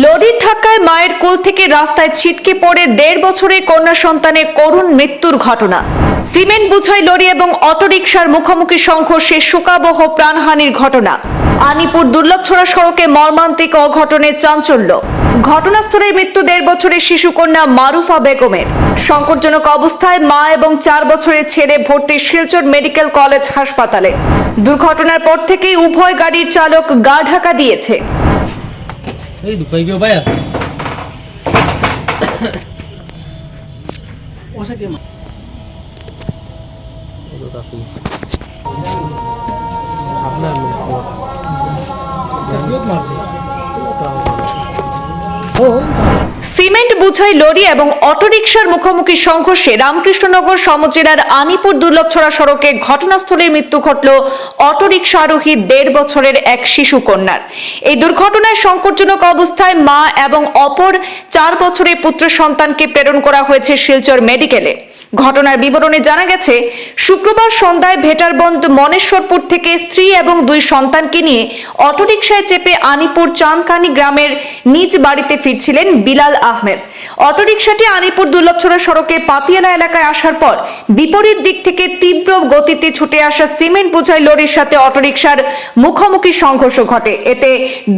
লরির ধাক্কায় মায়ের কোল থেকে রাস্তায় ছিটকে পড়ে দেড় বছরের কন্যা সন্তানের করুণ মৃত্যুর ঘটনা। সিমেন্ট বুঝাই লরি এবং অটোরিকশার মুখোমুখি সংঘর্ষে শোকাবহ প্রাণহানির ঘটনা। আনিপুর দুর্লভছড়া সড়কে মর্মান্তিক অঘটনে চাঞ্চল্য। ঘটনাস্থলে মৃত্যু দেড় বছরের শিশুকন্যা মারুফা বেগমের। সংকটজনক অবস্থায় মা এবং চার বছরের ছেলে ভর্তি শিলচর মেডিকেল কলেজ হাসপাতালে। দুর্ঘটনার পর থেকেই উভয় গাড়ির চালক গা ঢাকা দিয়েছে। এই দুপাই গিয়ে বাই আছে আপনার ও cement, বুঝাই, লরি এবং অটোরিকশার মুখোমুখি সংঘর্ষে রামকৃষ্ণনগর সমজেলার আনিপুর দুর্লভছড়া সড়কে ঘটনাস্থলে মৃত্যু ঘটল অটোরিকশা আরোহী দেড় বছরের এক শিশু কন্যার। এই দুর্ঘটনায় সংকটজনক অবস্থায় মা এবং অপর চার বছরের পুত্র সন্তানকে প্রেরণ করা হয়েছে শিলচর মেডিকেলে। ঘটনার বিবরণে জানা গেছে, শুক্রবার সন্ধ্যায় ভেটারবন্দ মনেশ্বরপুর থেকে স্ত্রী এবং দুই সন্তানকে নিয়ে অটোরিকশায় চেপে আনিপুর চানকানি গ্রামের নিজ বাড়িতে ফিরছিলেন বিলাল আহমেদ। অটোরিকশাটি আনিপুর দুর্লভছড়া সড়কে পাপিয়ালা এলাকায় আসার পর বিপরীত দিক থেকে তীব্র গতিতে ছুটে আসা সিমেন্ট বোঝাই লরির সাথে অটোরিকশার মুখোমুখি সংঘর্ষ ঘটে। এতে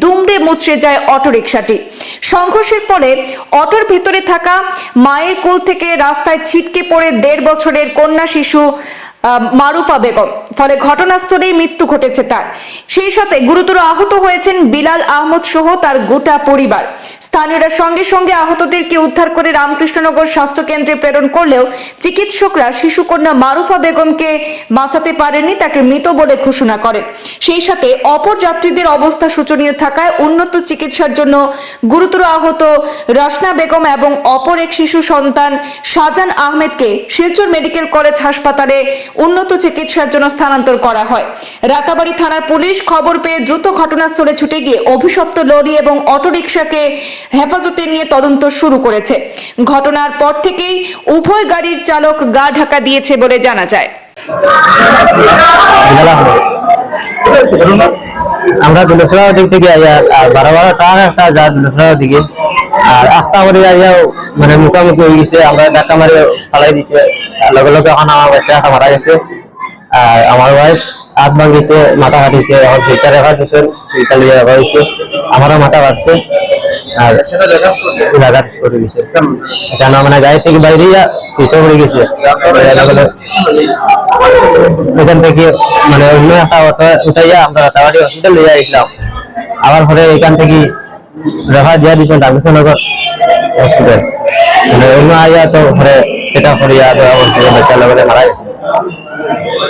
দুমড়ে মুচড়ে যায় অটোরিকশাটি। সংঘর্ষের ফলে অটোর ভিতরে থাকা মায়ের কোল থেকে রাস্তায় ছিটকে পড়ে দেড় বছরের কন্যা শিশু মারুফা বেগম। ফলে ঘটনাস্থলেই মৃত্যু ঘটেছে তার। সেই সাথে গুরুতর আহত হয়েছেন বিলাল আহমদ সহ তার গোটা পরিবার। স্থানীয়রা সঙ্গে সঙ্গে আহতদেরকে উদ্ধার করে রামকৃষ্ণনগর স্বাস্থ্য কেন্দ্রে প্রেরণ করলেও চিকিৎসকরা শিশুকন্যা মারুফা বেগমকে বাঁচাতে পারেননি, তাকে মৃত বলে ঘোষণা করেন। সেই সাথে অপর যাত্রীদের অবস্থা শোচনীয় থাকায় উন্নত চিকিৎসার জন্য গুরুতর আহত রসনা বেগম এবং অপর এক শিশু সন্তান শাহজান আহমেদকে শিলচর মেডিকেল কলেজ হাসপাতালে উন্নত চিকিৎসার জন্য স্থানান্তর করা হয়। রাতাবাড়ি থানার পুলিশ খবর পেয়ে দ্রুত ঘটনাস্থলে ছুটে গিয়ে অভিশপ্ত লরি এবং অটোরিকশাকে হেফাজতে নিয়ে তদন্ত শুরু করেছে। ঘটনার পর থেকেই উভয় গাড়ির চালক গা ঢাকা দিয়েছে বলে জানা যায়। আমরা দুলসরা দিক থেকে আইয়া, আর বারো বারো ট্রাক একটা যা দুলসরা দিকে, আর আস্তা করে আইয়া মানে মুখামুখি হয়ে গেছে। আমরা ধাক্কা মারি ফালাই দিছে। লগে লগে এখন আমার বাচ্চাটা মারা গেছে। আর আমার ওয়াইফ হাত ভাঙিছে মাথা ফাটিছে এখন ফিল্টার রেখা দিছে ফিল্টার লিয়ে রাখা হয়েছে। আমারও মাথা ফাটছে। আর জায়গা করে দিছে কেন মানে গাড়ি থেকে বাইরে শিশু পড়ে গেছে। এখান থেকে মানে অন্য একটা অটো উঠাইয়া আমরা রাতাবাড়ি হসপিটাল নিয়ে আসলাম। আবার পরে এখান থেকে রেফার দিয়া দিয়েছেন রামকৃষ্ণনগর হসপিটাল মানে অন্য আইয়া তো পরে সেটা করিয়া মারা গেছে।